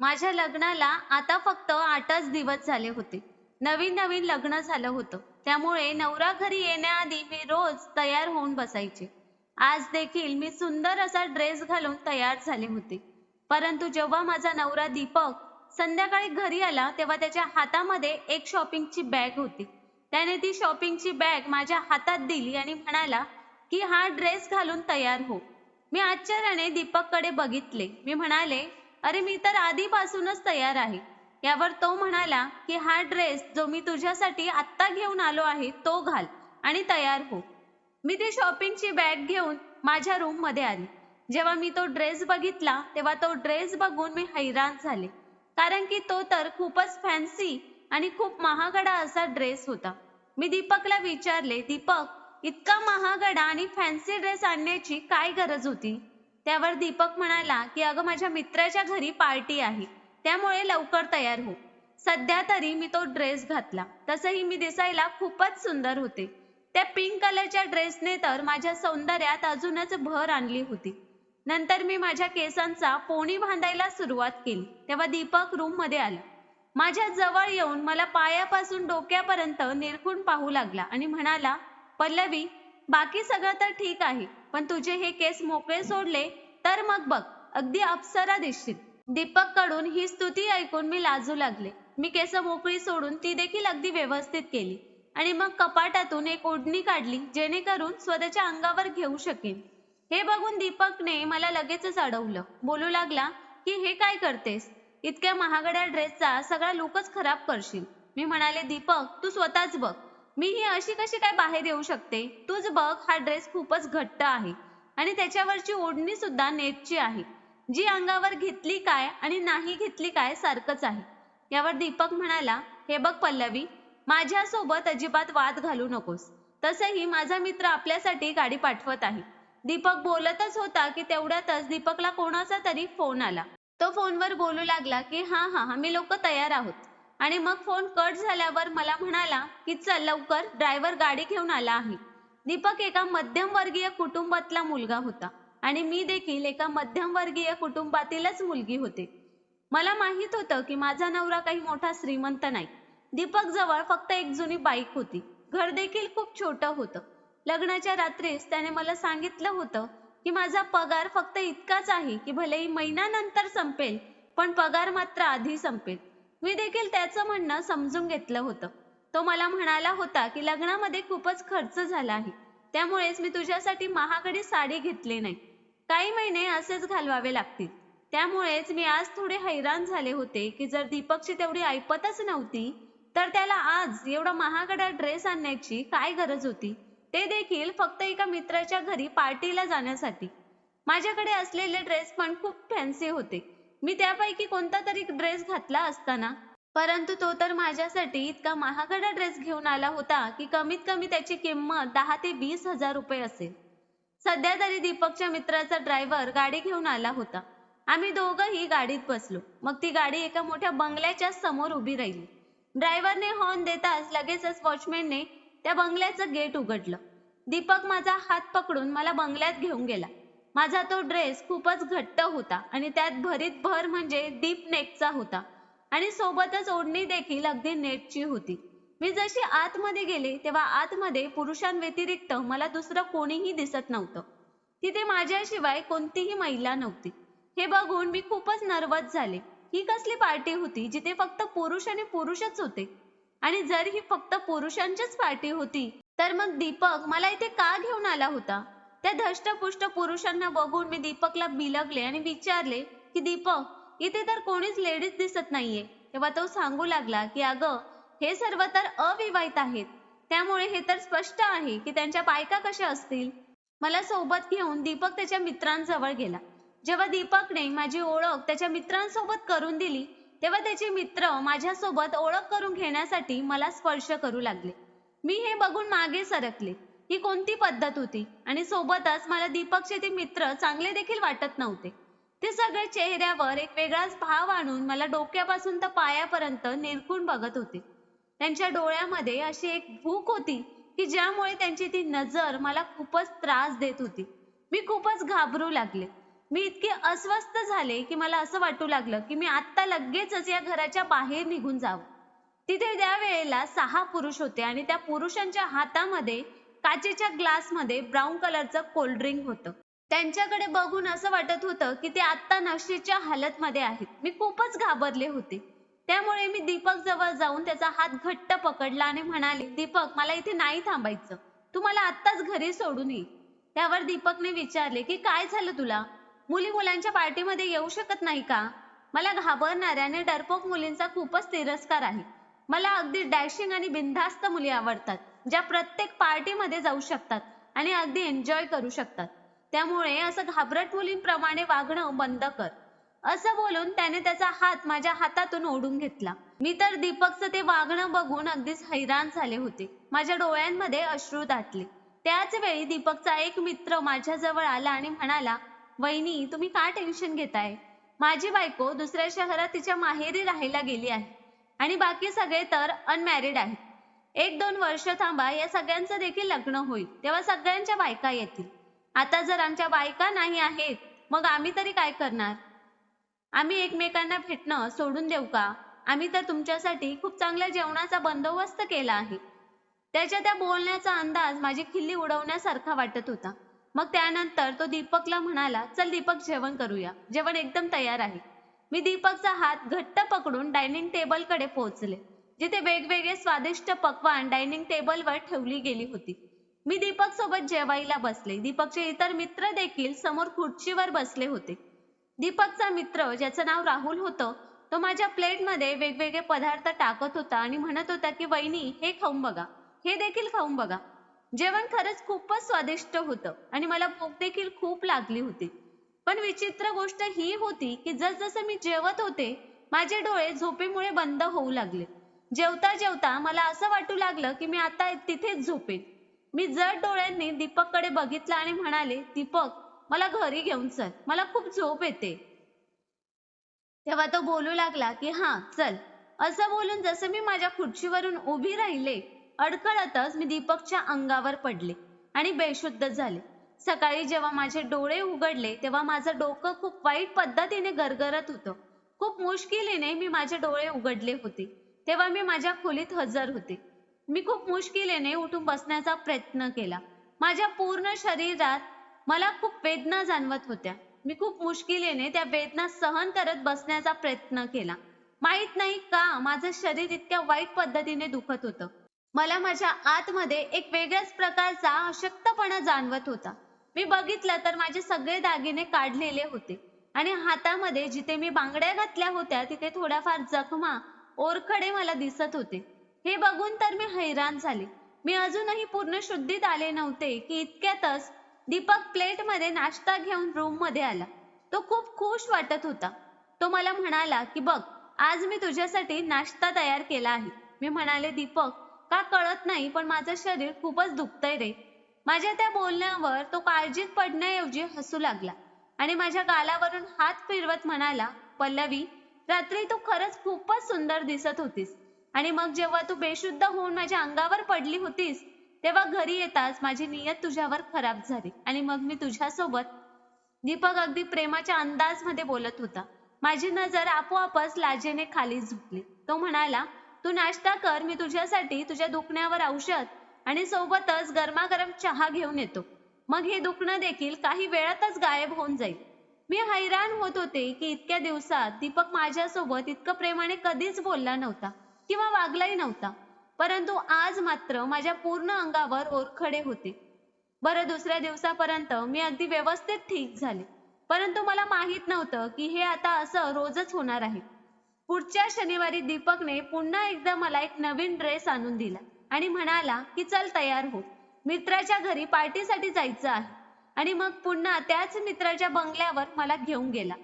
माझ्या लग्नाला आता फक्त आठच दिवस झाले होते. नवीन नवीन लग्न झालं होतं. त्यामुळे नवरा घरी येण्याआधी मी रोज तयार होऊन बसायचे. आज देखील मी सुंदर असा ड्रेस घालून तयार झाले होते. परंतु जेव्हा माझा नवरा दीपक संध्याकाळी घरी आला तेव्हा त्याच्या हातामध्ये एक शॉपिंगची बॅग होती. त्याने ती शॉपिंगची बॅग माझ्या हातात दिली आणि म्हणाला की हा ड्रेस घालून तयार हो. मी आश्चर्याने दीपककडे बघितले. मी म्हणाले अरे मी तर आधीपासूनच तयार आहे. यावर तो म्हणाला की हा ड्रेस जो मी तुझ्यासाठी आत्ता घेऊन आलो आहे तो घाल आणि तयार हो. मी ती शॉपिंगची बॅग घेऊन माझ्या रूममध्ये आली. जेव्हा मी तो ड्रेस बघितला तेव्हा तो ड्रेस बघून मी हैराण झाले. कारण की तो तर खूपच फॅन्सी आणि खूप महागडा असा ड्रेस होता. मी दीपकला विचारले दीपक इतका महागडा आणि फॅन्सी ड्रेस आणण्याची काय गरज होती? त्यावर दीपक म्हणाला की अगं माझ्या मित्राच्या घरी पार्टी आहे. त्यामुळे लवकर तयार हो. सध्या तरी मी तो ड्रेस घातला. तसंही मी दिसायला खूपच सुंदर होते. त्या पिंक कलरच्या ड्रेसने तर माझ्या सौंदर्यात अजूनच भर आणली होती. नंतर मी माझ्या केसांचा पोणी बांधायला सुरुवात केली. तेव्हा दीपक रूममध्ये आला. माझ्या जवळ येऊन मला पायापासून डोक्यापर्यंत निरखून पाहू लागला आणि म्हणाला पल्लवी बाकी सगळं तर ठीक आहे पण तुझे हे केस मोकळे सोडले तर मग बघ अगदी अप्सरा दिसशील. दीपककडून ही स्तुती ऐकून मी लाजू लागले. मी केस मोकळी सोडून ती देखील अगदी व्यवस्थित केली आणि मग कपाटातून एक ओढणी काढली जेणेकरून स्वतःच्या अंगावर घेऊ शकेन. हे बघून दीपकने मला लगेचच अडवलं. बोलू लागला की हे काय करतेस? इतक्या महागड्या ड्रेसचा सगळा लुकच खराब करशील. मी म्हणाले दीपक तू स्वतःच बघ. मी ही अशी कशी काय बाहेर येऊ शकते? तूच बघ हा ड्रेस खूपच घट्ट आहे. आणि त्याच्यावरची ओढणी सुद्धा नेटची आहे. जी अंगावर घेतली काय आणि नाही घेतली काय सारखंच आहे. यावर दीपक म्हणाला हे बघ पल्लवी माझ्यासोबत अजिबात वाद घालू नकोस. तसंही माझा मित्र आपल्यासाठी गाडी पाठवत आहे. दीपक बोलतच होता की तेवढ्यातच दीपकला कोणाचा तरी फोन आला. तो फोनवर बोलू लागला की हा हा आम्ही लोक तयार आहोत. आणि मग फोन कट झाल्यावर मला म्हणाला की चल लवकर ड्रायव्हर गाडी घेऊन आला आहे. दीपक एका मध्यमवर्गीय कुटुंबातला मुलगा होता आणि मी देखील एका मध्यमवर्गीय कुटुंबातीलच मुलगी होते. मला माहीत होतं की माझा नवरा काही मोठा श्रीमंत नाही. दीपक जवळ फक्त एक जुनी बाईक होती. घर देखील खूप छोटं होतं. लग्नाच्या रात्रीच त्याने मला सांगितलं होतं की माझा पगार फक्त इतकाच आहे की भलेही महिन्यानंतर संपेल पण पगार मात्र आधी संपेल. मी देखील त्याचं म्हणणं समजून घेतलं होतं. तो मला म्हणाला होता की लग्नामध्ये खूपच खर्च झाला आहे. त्यामुळेच मी तुझ्यासाठी महागडी साडी घेतली नाही. काही महिने असेच घालवावे लागतील. त्यामुळेच मी आज थोडे हैराण झाले होते की जर दीपकची तेवढी ऐपतच नव्हती तर त्याला आज एवढा महागडा ड्रेस आणण्याची काय गरज होती? ते देखील फक्त एका मित्राच्या घरी पार्टीला जाण्यासाठी. माझ्याकडे असलेले ड्रेस पण खूप फॅन्सी होते. मी त्यापैकी कोणता तरी ड्रेस घातला असताना. परंतु तो तर माझ्यासाठी इतका महागडा ड्रेस घेऊन आला होता की कमीत कमी त्याची किंमत दहा ते वीस हजार रुपये असेल. सध्या तरी दीपकच्या मित्राचा ड्रायव्हर गाडी घेऊन आला होता. आम्ही दोघंही गाडीत बसलो. मग ती गाडी एका मोठ्या बंगल्याच्या समोर उभी राहिली. ड्रायव्हरने हॉर्न देताच लगेचच वॉचमॅनने त्या बंगल्याचं गेट उघडलं. दीपक माझा हात पकडून मला बंगल्यात घेऊन गेला. माझा तो ड्रेस खूपच घट्ट होता आणि त्यात भरीत भर म्हणजे डीप नेकचा होता. आणि सोबतच ओढणी देखील अगदी नेटची होती. मी जशी आतमध्ये गेले तेव्हा आतमध्ये पुरुषांव्यतिरिक्त मला दुसरं कोणीही दिसत नव्हतं. तिथे माझ्याशिवाय कोणतीही महिला नव्हती. हे बघून मी खूपच नर्वस झाले. ही कसली पार्टी होती जिथे फक्त पुरुष आणि पुरुषच होते? आणि जर ही फक्त पुरुषांचीच पार्टी होती तर मग दीपक मला इथे का घेऊन आला होता? त्या धष्टपुष्ट पुरुषांना बघून मी दीपकला बिलगले आणि विचारले की दीपक इथे तर कोणीच लेडीज दिसत नाहीये. तेव्हा तो सांगू लागला की अगं हे सर्व तर अविवाहित आहेत. त्यामुळे हे तर स्पष्ट आहे की त्यांच्या बायका कशा असतील. मला सोबत घेऊन दीपक त्याच्या मित्रांजवळ गेला. जेव्हा दीपकने माझी ओळख त्याच्या मित्रांसोबत करून दिली तेव्हा त्याचे मित्र माझ्यासोबत ओळख करून घेण्यासाठी मला स्पर्श करू लागले. मी हे बघून मागे सरकले. ही कोणती पद्धत होती? आणि सोबतच मला दीपकचे ते मित्र चांगले देखील वाटत नव्हते. ते सगळे चेहऱ्यावर एक वेगळाच भाव आणून मला डोक्यापासून तर पायापर्यंत निरखून बघत होते. त्यांच्या डोळ्यामध्ये अशी एक भूक होती की ज्यामुळे त्यांची ती नजर मला खूपच त्रास देत होती. मी खूपच घाबरू लागले. मी इतके अस्वस्थ झाले की मला असं वाटू लागलं की मी आत्ता लगेचच या घराच्या बाहेर निघून जावं. तिथे त्या वेळेला सहा पुरुष होते आणि त्या पुरुषांच्या हातामध्ये काचेच्या ग्लासमध्ये ब्राऊन कलरचं कोल्ड्रिंक होतं. त्यांच्याकडे बघून असं वाटत होतं की ते आत्ता नशेच्या हालतमध्ये आहेत. मी खूपच घाबरले होते. त्यामुळे मी दीपक जवळ जाऊन त्याचा हात घट्ट पकडला आणि म्हणाले दीपक मला इथे नाही थांबायचं. तू मला आत्ताच घरी सोडून ये. त्यावर दीपकने विचारले की काय झालं तुला? मुली मुलांच्या पार्टीमध्ये येऊ शकत नाही का? मला घाबरणाऱ्या आणि डरपोक मुलींचा खूपच तिरस्कार आहे. मला अगदी डॅशिंग आणि बिनधास्त मुली आवडतात. ज्या प्रत्येक पार्टीमध्ये जाऊ शकतात आणि अगदी एन्जॉय करू शकतात. त्यामुळे असं घाबरट मुलींप्रमाणे वागणं बंद कर. असं बोलून त्याने त्याचा हात माझ्या हातातून ओढून घेतला. मी तर दीपकचं ते वागणं बघून अगदीच हैराण झाले होते. माझ्या डोळ्यांमध्ये अश्रू दाटले. त्याच वेळी दीपकचा एक मित्र माझ्याजवळ आला आणि म्हणाला वहिनी तुम्ही का टेन्शन घेताय? माझी बायको दुसऱ्या शहरात तिच्या माहेरी राहायला गेली आहे आणि बाकी सगळे तर अनमॅरिड आहेत. एक दोन वर्ष थांबा या सगळ्यांचं देखील लग्न होईल. तेव्हा सगळ्यांच्या बायका येतील. आता जर आमच्या बायका नाही आहेत मग आम्ही तरी काय करणार? आम्ही एकमेकांना भेटणं सोडून देऊ का? आम्ही तर तुमच्यासाठी खूप चांगल्या जेवणाचा बंदोबस्त केला आहे. त्याच्या त्या बोलण्याचा अंदाज माझी खिल्ली उडवण्यासारखा वाटत होता. मग त्यानंतर तो दीपकला म्हणाला चल दीपक जेवण करूया. जेवण एकदम तयार आहे. मी दीपकचा हात घट्ट पकडून डायनिंग टेबलकडे पोहोचले. जिथे वेगवेगळे स्वादिष्ट पक्वान डायनिंग टेबलवर ठेवली गेली होती. मी दीपक सोबत जेवायला बसले. दीपकचे इतर मित्र देखील समोर खुर्चीवर बसले होते. दीपकचा मित्र ज्याचं नाव राहुल होतं तो माझ्या प्लेटमध्ये वेगवेगळे पदार्थ टाकत होता आणि म्हणत होता की वहिनी हे खाऊन बघा. हे देखील खाऊन बघा. जेवण खरंच खूपच स्वादिष्ट होतं आणि मला भूक देखील खूप लागली होती. पण विचित्र गोष्ट ही होती की जसजसं मी जेवत होते माझे डोळे झोपेमुळे बंद होऊ लागले. जेवता जेवता मला असं वाटू लागलं की मी आता तिथेच झोपेन. मी जड डोळ्यांनी दीपककडे बघितलं आणि म्हणाले दीपक मला घरी घेऊन चल मला खूप झोप येते. तेव्हा तो बोलू लागला की हा चल. असं बोलून जसं मी माझ्या खुर्चीवरून उभी राहिले अडखळतच मी दीपकच्या अंगावर पडले आणि बेशुद्ध झाले. सकाळी जेव्हा माझे डोळे उघडले तेव्हा माझं डोकं खूप वाईट पद्धतीने गरगरत होतं. खूप मुश्किलीने मी माझे डोळे उघडले होते. तेव्हा मी माझ्या खोलीत हजर होते. मी खूप मुश्किलेने उठून बसण्याचा प्रयत्न केला. माझ्या पूर्ण शरीरात मला खूप वेदना जाणवत होत्या. मी खूप मुश्किलेने त्या वेदना सहन करत बसण्याचा प्रयत्न केला. माहीत नाही का माझं शरीर इतक्या वाईट पद्धतीने दुखत होतं. मला माझ्या आतमध्ये एक वेगळ्याच प्रकारचा अशक्तपणा जाणवत होता. मी बघितलं तर माझे सगळे दागिने काढलेले होते. आणि हातामध्ये जिथे मी बांगड्या घातल्या होत्या तिथे थोड्याफार जखमा ओरखडे मला दिसत होते. हे बघून तर मी हैराण झाले. मी अजूनही पूर्ण शुद्धीत आले नव्हते की इतक्यातच दीपक प्लेटमध्ये नाश्ता घेऊन रूममध्ये आला. तो खूप खुश वाटत होता. तो मला म्हणाला की बघ आज मी तुझ्यासाठी नाश्ता तयार केला आहे. मी म्हणाले दीपक का कळत नाही पण माझं शरीर खूपच दुखतंय रे. माझ्या त्या बोलण्यावर तो काळजीत पडण्याऐवजी हसू लागला आणि माझ्या गालावरून हात फिरवत म्हणाला पल्लवी रात्री तू खरंच खूपच सुंदर दिसत होतीस. आणि मग जेव्हा तू बेशुद्ध होऊन माझ्या अंगावर पडली होतीस तेव्हा घरी येताच माझी नियत तुझ्यावर खराब झाली. आणि मग मी तुझ्यासोबत दीपक अगदी प्रेमाच्या अंदाजमध्ये बोलत होता. माझी नजर आपोआपच लाजेने खाली झुकली. तो म्हणाला तू नाश्ता कर मी तुझ्यासाठी तुझ्या दुखण्यावर औषध आणि सोबतच गरमागरम चहा घेऊन येतो. मग हे दुखणं देखील काही वेळातच गायब होऊन जाईल. मी हैराण होत होते की इतक्या दिवसात दीपक माझ्यासोबत इतकं प्रेमाने कधीच बोलला नव्हता किंवा वागलाही नव्हता. परंतु आज मात्र माझ्या पूर्ण अंगावर ओरखडे होते. बरं दुसऱ्या दिवसापर्यंत मी अगदी व्यवस्थित ठीक झाले. परंतु मला माहीत नव्हतं की हे आता असं रोजच होणार आहे. पुढच्या शनिवारी दीपकने पुन्हा एकदा मला एक नवीन ड्रेस आणून दिला आणि म्हणाला की चल तयार हो. मित्राच्या घरी पार्टीसाठी जायचं आहे. आणि मग पुन्हा त्याच मित्राच्या बंगल्यावर मला घेऊन गेला.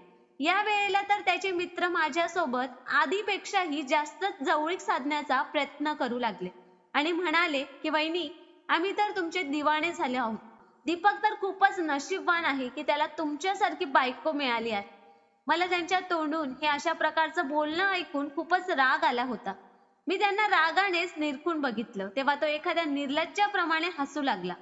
या वेळेला तर त्याचे मित्र माझ्यासोबत आधीपेक्षाही जास्त जवळीक साधण्याचा प्रयत्न करू लागले. आणि म्हणाले की वहिनी आम्ही तर तुमचे दिवाणे झाले आहोत. दीपक तर खूपच नशीबवान आहे की त्याला तुमच्यासारखी बायको मिळाली आहे. मला त्यांच्या तोंडून हे अशा प्रकारचं बोलणं ऐकून खूपच राग आला होता. मी त्यांना रागानेच निरखून बघितलं तेव्हा तो एखाद्या निर्लज्जाप्रमाणे हसू लागला.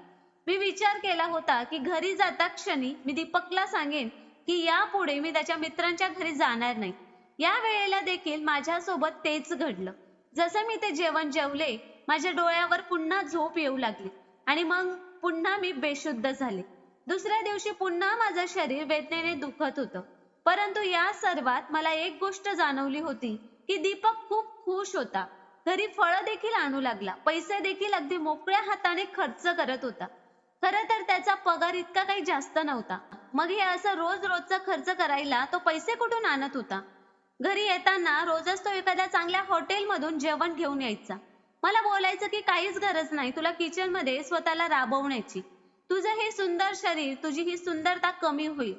मी विचार केला होता की घरी जाता क्षणी मी दीपकला सांगेन की यापुढे मी त्याच्या मित्रांच्या घरी जाणार नाही. या वेळेला देखील माझ्यासोबत तेच घडलं. जसं मी ते जेवण जेवले माझ्या डोळ्यावर पुन्हा झोप येऊ लागली आणि मग पुन्हा मी बेशुद्ध झाले. दुसऱ्या दिवशी पुन्हा माझं शरीर वेदनेने दुखत होतं. परंतु या सर्वात मला एक गोष्ट जाणवली होती की दीपक खूप खुश होता. घरी फळं देखील आणू लागला. पैसे देखील अगदी मोकळ्या हाताने खर्च करत होता. खरं तर त्याचा पगार इतका काही जास्त नव्हता. मग हे असं रोज रोजचा खर्च करायला तो पैसे कुठून आणत होता? घरी येताना रोजच तो एखाद्या चांगल्या हॉटेलमधून जेवण घेऊन यायचा. मला बोलायचं की काहीच गरज नाही तुला किचनमध्ये स्वतःला राबवण्याची. तुझं हे सुंदर शरीर तुझी ही सुंदरता कमी होईल.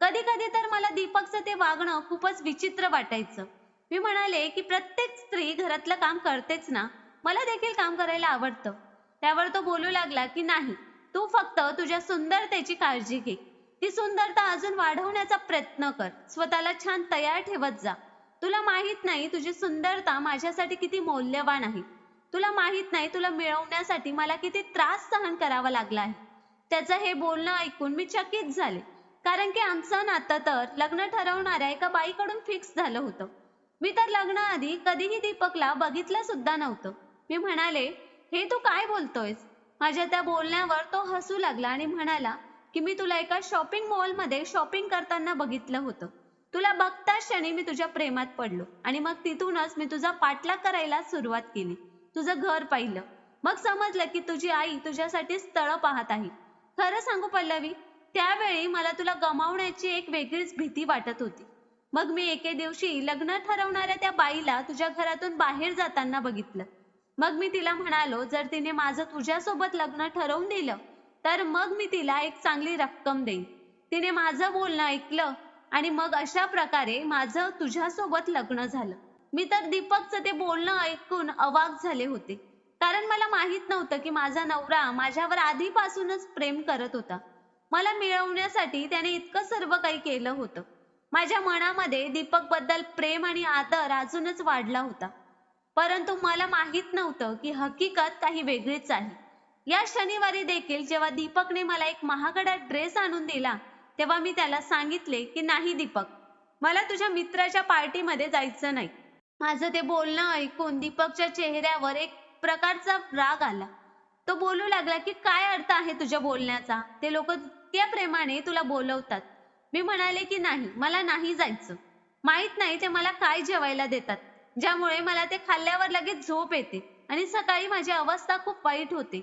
कधी कधी तर मला दीपकचं ते वागणं खूपच विचित्र वाटायचं. मी म्हणाले की प्रत्येक स्त्री घरातलं काम करतेच ना? मला देखील काम करायला आवडतं. त्यावर तो बोलू लागला की नाही तू फक्त तुझ्या सुंदरतेची काळजी घे. ती सुंदरता अजून वाढवण्याचा प्रयत्न कर. स्वतःला छान तयार ठेवत जा. तुला माहीत नाही तुझी सुंदरता माझ्यासाठी किती मौल्यवान आहे. तुला माहीत नाही तुला मिळवण्यासाठी मला किती त्रास सहन करावा लागला आहे. त्याचं हे बोलणं ऐकून मी चकित झाले. कारण की आमचं नातं तर लग्न ठरवणाऱ्या एका बाईकडून फिक्स झालं होतं. मी तर लग्नाआधी कधीही दीपकला बघितलं सुद्धा नव्हतं. मी म्हणाले हे तू काय बोलतोयस? माझ्या त्या बोलण्यावर तो हसू लागला आणि म्हणाला की मी तुला एका शॉपिंग मॉलमध्ये शॉपिंग करताना बघितलं होतं. तुला बघताच क्षणी मी तुझ्या प्रेमात पडलो आणि मग तिथूनच मी तुझा पाठलाग करायला सुरुवात केली. तुझं घर पाहिलं. मग समजलं की तुझी आई तुझ्यासाठी स्थळ पाहत आहे. खरं सांगू पल्लवी त्यावेळी मला तुला गमावण्याची एक वेगळीच भीती वाटत होती. मग मी एके दिवशी लग्न ठरवणाऱ्या त्या बाईला तुझ्या घरातून बाहेर जाताना बघितलं. मग मी तिला म्हणालो जर तिने माझं तुझ्यासोबत लग्न ठरवून दिलं तर मग मी तिला एक चांगली रक्कम देईन. तिने माझं बोलणं ऐकलं आणि मग अशा प्रकारे माझं तुझ्यासोबत लग्न झालं. मी तर दीपकचं ते बोलणं ऐकून अवाक झाले होते. कारण मला माहीत नव्हतं की माझा नवरा माझ्यावर आधीपासूनच प्रेम करत होता. मला मिळवण्यासाठी त्याने इतकं सर्व काही केलं होतं. माझ्या मनामध्ये दीपकबद्दल प्रेम आणि आदर अजूनच वाढला होता. परंतु मला माहीत नव्हतं की हकीकत काही वेगळीच आहे. या शनिवारी देखील जेव्हा दीपकने मला एक महागडा ड्रेस आणून दिला तेव्हा मी त्याला सांगितले की नाही दीपक मला तुझ्या मित्राच्या पार्टीमध्ये जायचं नाही. माझं ते बोलणं ऐकून दीपकच्या चेहऱ्यावर एक प्रकारचा राग आला. तो बोलू लागला की काय अर्थ आहे तुझ्या बोलण्याचा? ते लोक इतक्या प्रेमाने तुला बोलवतात. मी म्हणाले की नाही मला नाही जायचं. माहीत नाही ते मला काय जेवायला देतात. ज्यामुळे मला ते खाल्ल्यावर लगेच झोप येते आणि सकाळी माझी अवस्था खूप वाईट होते.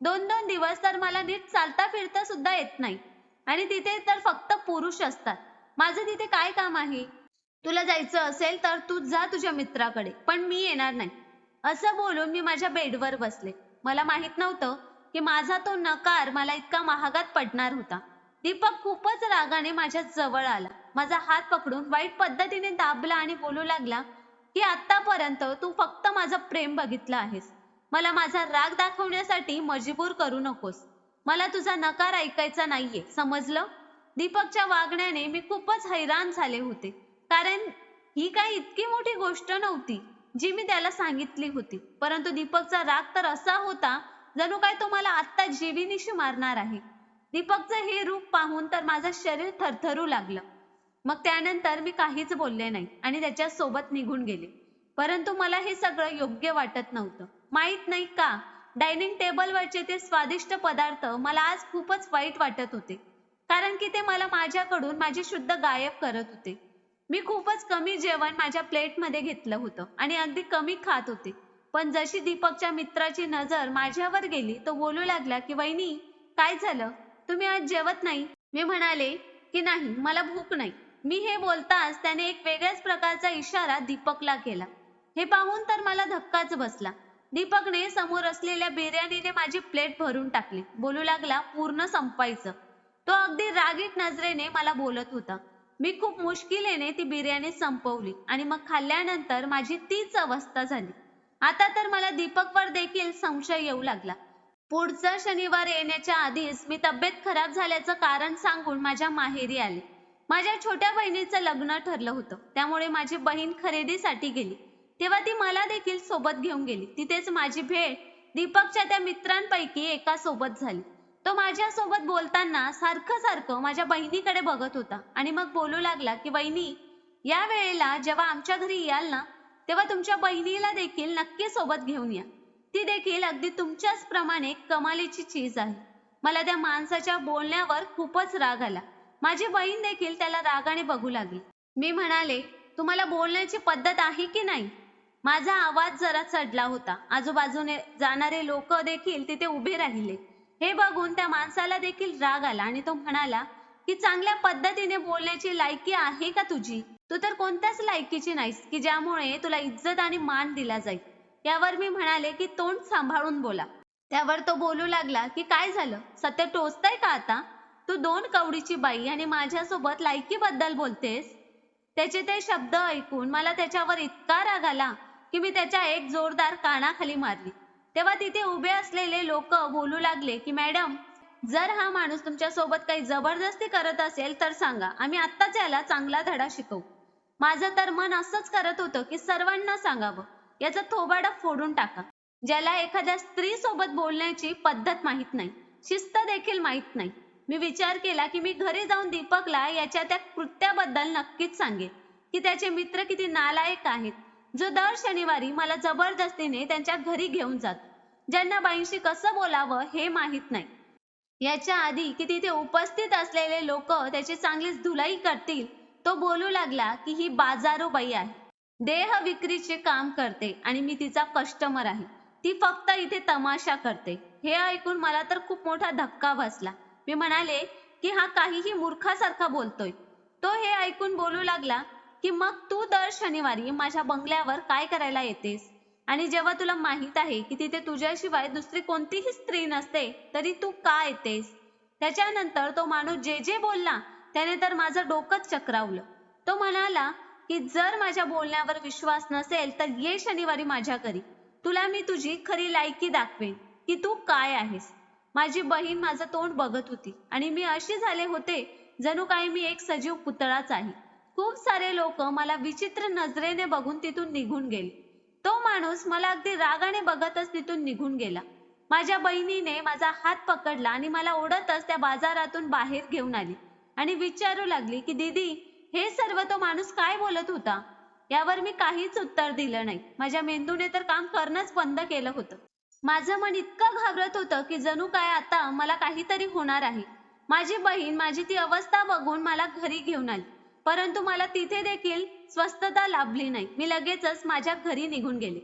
दोन दोन दिवस तर मला नीट चालता फिरता सुद्धा येत नाही. आणि तिथे तर फक्त पुरुष असतात. माझं तिथे काय काम आहे? तुला जायचं असेल तर तू जा तुझ्या मित्राकडे पण मी येणार नाही. असं बोलून मी माझ्या बेडवर बसले. मला माहीत नव्हतं की माझा तो नकार मला इतका महागात पडणार होता. दीपक खूपच रागाने माझ्या जवळ आला. माझा हात पकडून वाईट पद्धतीने दाबला आणि बोलू लागला की आतापर्यंत तू फक्त माझं प्रेम बघितलं आहेस. मला माझा राग दाखवण्यासाठी मजबूर करू नकोस. मला तुझा नकार ऐकायचा नाहीये समजलं? दीपकच्या वागण्याने मी खूपच हैराण झाले होते. कारण ही काही इतकी मोठी गोष्ट नव्हती जी मी त्याला सांगितली होती. परंतु दीपकचा राग तर असा होता जणू काय तो मला आत्ता जीविनीशी मारणार आहे. दीपकचं हे रूप पाहून तर माझं शरीर थरथरू लागलं. मग त्यानंतर मी काहीच बोलले नाही आणि त्याच्या सोबत निघून गेले. परंतु मला हे सगळं योग्य वाटत नव्हतं. माहीत नाही का डायनिंग टेबलवरचे ते स्वादिष्ट पदार्थ मला आज खूपच वाईट वाटत होते. कारण की ते मला माझ्याकडून माझी शुद्ध गायब करत होते. मी खूपच कमी जेवण माझ्या प्लेटमध्ये घेतलं होतं आणि अगदी कमी खात होते. पण जशी दीपकच्या मित्राची नजर माझ्यावर गेली तो बोलू लागला की वहिनी काय झालं? तुम्ही आज जेवत नाही? मी म्हणाले की नाही मला भूक नाही. मी हे बोलताच त्याने एक वेगळ्याच प्रकारचा इशारा दीपकला केला. हे पाहून तर मला धक्काच बसला. दीपकने समोर असलेल्या बिर्याणीने माझी प्लेट भरून टाकली. बोलू लागला पूर्ण संपायचं. तो अगदी रागीट नजरेने मला बोलत होता. मी खूप मुश्किलीने ती बिर्याणी संपवली आणि मग खाल्ल्यानंतर माझी तीच अवस्था झाली. आता तर मला दीपकवर देखील संशय येऊ लागला. पुढचा शनिवार येण्याच्या आधीच मी तब्येत खराब झाल्याचं कारण सांगून माझ्या माहेरी आले. माझ्या छोट्या बहिणीचं लग्न ठरलं होतं. त्यामुळे माझी बहीण खरेदीसाठी गेली. तेव्हा ती मला देखील सोबत घेऊन गेली. तिथेच माझी भेट दीपकच्या त्या मित्रांपैकी एका सोबत झाली. तो माझ्यासोबत बोलताना सारखं सारखं माझ्या बहिणीकडे बघत होता आणि मग बोलू लागला की बहिणी या वेळेला जेव्हा आमच्या घरी याल ना तेव्हा तुमच्या बहिणीला देखील नक्की सोबत घेऊन या. ती देखील अगदी तुमच्याच प्रमाणे कमालीची चीज आहे. मला त्या माणसाच्या बोलण्यावर खूपच राग आला. माझी बहीण देखील त्याला रागाने बघू लागली. मी म्हणाले तुम्हाला बोलण्याची पद्धत आहे की नाही? माझा आवाज जरा चढला होता. आजूबाजूने जाणारे लोक देखील तिथे उभे राहिले. हे बघून त्या माणसाला देखील राग आला आणि तो म्हणाला की चांगल्या पद्धतीने बोलण्याची लायकी आहे का तुझी? तू तर कोणत्याच लायकीची नाहीस की ज्यामुळे तुला इज्जत आणि मान दिला जाईल. यावर मी म्हणाले की तोंड सांभाळून बोला. त्यावर तो बोलू लागला की काय झालं? सत्य टोचतंय का आता? तू दोन कवडीची बाई आणि माझ्यासोबत लायकीबद्दल बोलतेस? त्याचे ते शब्द ऐकून मला त्याच्यावर इतका राग आला की मी त्याच्या एक जोरदार कानाखाली मारली. तेव्हा तिथे उभे असलेले लोक बोलू लागले की मॅडम जर हा माणूस तुमच्यासोबत काही जबरदस्ती करत असेल तर सांगा आम्ही आत्ताच याला चांगला धडा शिकवू. माझं तर मन असंच करत होतं की सर्वांना सांगावं. याचा थोबाडा फोडून टाका. ज्याला एखाद्या स्त्री सोबत बोलण्याची पद्धत माहीत नाही शिस्त देखील माहीत नाही. मी विचार केला की मी घरी जाऊन दीपकला याच्या त्या कृत्याबद्दल नक्कीच सांगेन. की त्याचे मित्र किती नालायक आहेत. जो दर शनिवारी मला जबरदस्तीने त्यांच्या घरी घेऊन जात. ज्यांना बाईंशी कसं बोलावं हे माहीत नाही. याच्या आधी की तिथे उपस्थित असलेले लोक त्याची चांगलीच धुलाई करतील तो बोलू लागला की ही बाजारो बाई आहे. देह विक्रीचे काम करते आणि मी तिचा कस्टमर आहे. ती फक्त इथे तमाशा करते. हे ऐकून मला तर खूप मोठा धक्का बसला. मी म्हणाले की हा काहीही मूर्खासारखा बोलतोय. तो हे ऐकून बोलू लागला की मग तू दर शनिवारी माझ्या बंगल्यावर काय करायला येतेस? आणि जेव्हा तुला माहीत आहे की तिथे तुझ्याशिवाय दुसरी कोणतीही स्त्री नसते तरी तू का येतेस? त्याच्यानंतर तो माणूस जे जे बोलला त्याने तर माझं डोकंच चक्रावलं. तो म्हणाला की जर माझ्या बोलण्यावर विश्वास नसेल तर ये शनिवारी माझ्या घरी. तुला मी तुझी खरी लायकी दाखवेन की तू काय आहेस. माझी बहीण माझं तोंड बघत होती आणि मी अशी झाले होते जणू काही मी एक सजीव पुतळाच आहे. खूप सारे लोक मला विचित्र नजरेने बघून तिथून निघून गेले. तो माणूस मला अगदी रागाने बघतच तिथून निघून गेला. माझ्या बहिणीने माझा हात पकडला आणि मला ओढतच त्या बाजारातून बाहेर घेऊन आली आणि विचारू लागली की दीदी हे सर्व तो माणूस काय बोलत होता? यावर मी काहीच उत्तर दिलं नाही. माझ्या मेंदूने तर काम करणंच बंद केलं होतं. माझं मन इतकं घाबरत होतं की जणू काय आता मला काहीतरी होणार आहे. माझी बहीण माझी ती अवस्था बघून मला घरी घेऊन आली. परंतु मला तिथे देखील स्वस्थता लाभली नाही. मी लगेचच माझ्या घरी निघून गेले.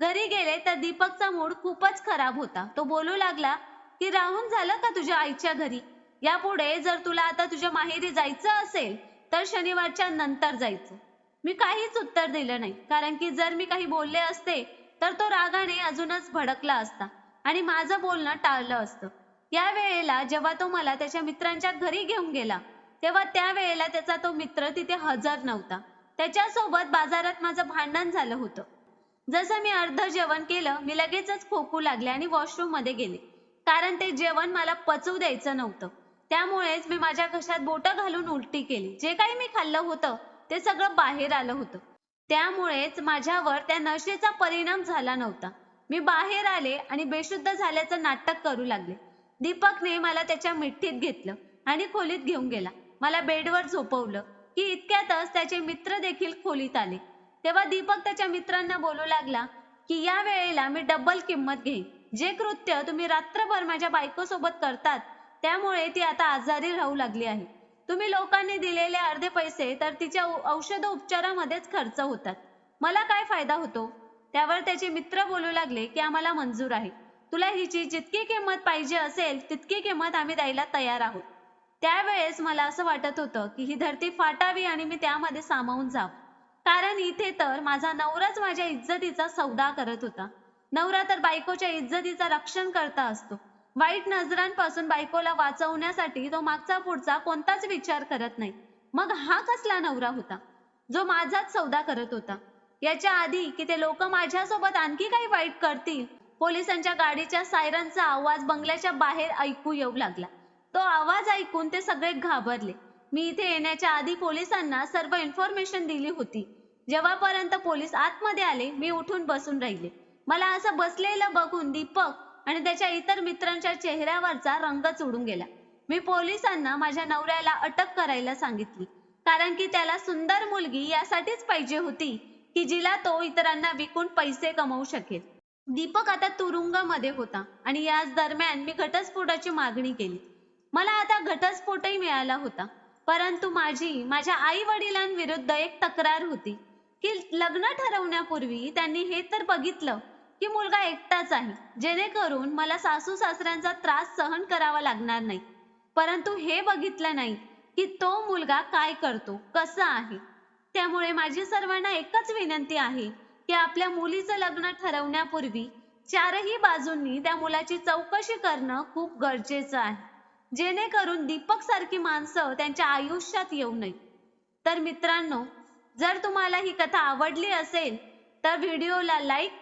घरी गेले तर दीपकचा मूड खूपच खराब होता. तो बोलू लागला की राहून झालं का तुझ्या आईच्या घरी? यापुढे जर तुला आता तुझ्या माहेरी जायचं असेल तर शनिवारच्या नंतर जायचं. मी काहीच उत्तर दिलं नाही. कारण की जर मी काही बोलले असते तर तो रागाने अजूनच भडकला असता आणि माझं बोलणं टाळलं असतं. या वेळेला जेव्हा तो मला त्याच्या मित्रांच्या घरी घेऊन गेला तेव्हा त्या वेळेला त्याचा तो मित्र तिथे हजर नव्हता. त्याच्यासोबत बाजारात माझं भांडण झालं होतं. जसं मी अर्ध जेवण केलं मी लगेचच खोकू लागले आणि वॉशरूममध्ये गेले. कारण ते जेवण मला पचवू द्यायचं नव्हतं. त्यामुळेच मी माझ्या घशात बोटं घालून उलटी केली. जे काही मी खाल्लं होतं ते सगळं बाहेर आलं होतं. त्यामुळेच माझ्यावर त्या नशेचा परिणाम झाला नव्हता. मी बाहेर आले आणि बेशुद्ध झाल्याचं नाटक करू लागले. दीपकने मला त्याच्या मिठीत घेतलं आणि खोलीत घेऊन गेला. मला बेडवर झोपवलं की इतक्यातच त्याचे मित्र देखील खोलीत आले. तेव्हा दीपक त्याच्या मित्रांना बोलू लागला की या वेळेला मी डबल किंमत घेईन. जे कृत्य तुम्ही रात्रभर माझ्या बायकोसोबत करतात त्यामुळे ती आता आजारी राहू लागली आहे. तुम्ही लोकांनी दिलेले अर्धे पैसे तर तिच्या औषध उपचारामध्येच खर्च होतात. मला काय फायदा होतो? त्यावर त्याचे मित्र बोलू लागले की आम्हाला मंजूर आहे. तुला हिची जितकी किंमत पाहिजे असेल तितकी किंमत आम्ही द्यायला तयार आहोत. त्यावेळेस मला असं वाटत होतं की ही धरती फाटावी आणि मी त्यामध्ये सामावून जावं. कारण इथे तर माझा नवराच माझ्या इज्जतीचा सौदा करत होता. नवरा तर बायकोच्या इज्जतीचा रक्षण करता असतो. वाईट नजरांपासून बायकोला वाचवण्यासाठी तो मागचा पुढचा कोणताच विचार करत नाही. मग हा कसला नवरा होता? जो माझाच सौदा करत होता. याच्या आधी की ते लोक माझ्यासोबत आणखी काही वाईट करतील? पोलिसांच्या गाडीच्या सायरनचा आवाज बंगल्याच्या बाहेर ऐकू येऊ लागला. तो आवाज ऐकून ते सगळे घाबरले. मी इथे येण्याच्या आधी पोलिसांना सर्व इन्फॉर्मेशन दिली होती. जेव्हापर्यंत पोलीस आतमध्ये आले मी उठून बसून राहिले. मला असं बसलेलं बघून दीपक आणि त्याच्या इतर मित्रांच्या चेहऱ्यावरचा रंगच उडून गेला. मी पोलिसांना माझ्या नवऱ्याला अटक करायला सांगितली. कारण की त्याला सुंदर मुलगी यासाठीच पाहिजे होती की जिला तो इतरांना विकून पैसे कमवू शकेल. दीपक आता तुरुंगामध्ये होता आणि याच दरम्यान मी घटस्फोटाची मागणी केली. मला आता घटस्फोटही मिळाला होता. परंतु माझी माझ्या आई वडिलांविरुद्ध एक तक्रार होती की लग्न ठरवण्यापूर्वी त्यांनी हे तर बघितलं की मुलगा एकटाच आहे जेणेकरून मला सासू सासऱ्यांचा त्रास सहन करावा लागणार नाही. परंतु हे बघितलं नाही की तो मुलगा काय करतो कसा आहे. त्यामुळे माझी सर्वांना एकच विनंती आहे की आपल्या मुलीचं लग्न ठरवण्यापूर्वी चारही बाजूंनी त्या मुलाची चौकशी करणं खूप गरजेचं आहे. जेणेकरून दीपक सारखी माणसं त्यांच्या आयुष्यात येऊ नये. तर मित्रांनो जर तुम्हाला ही कथा आवडली असेल तर व्हिडिओला लाईक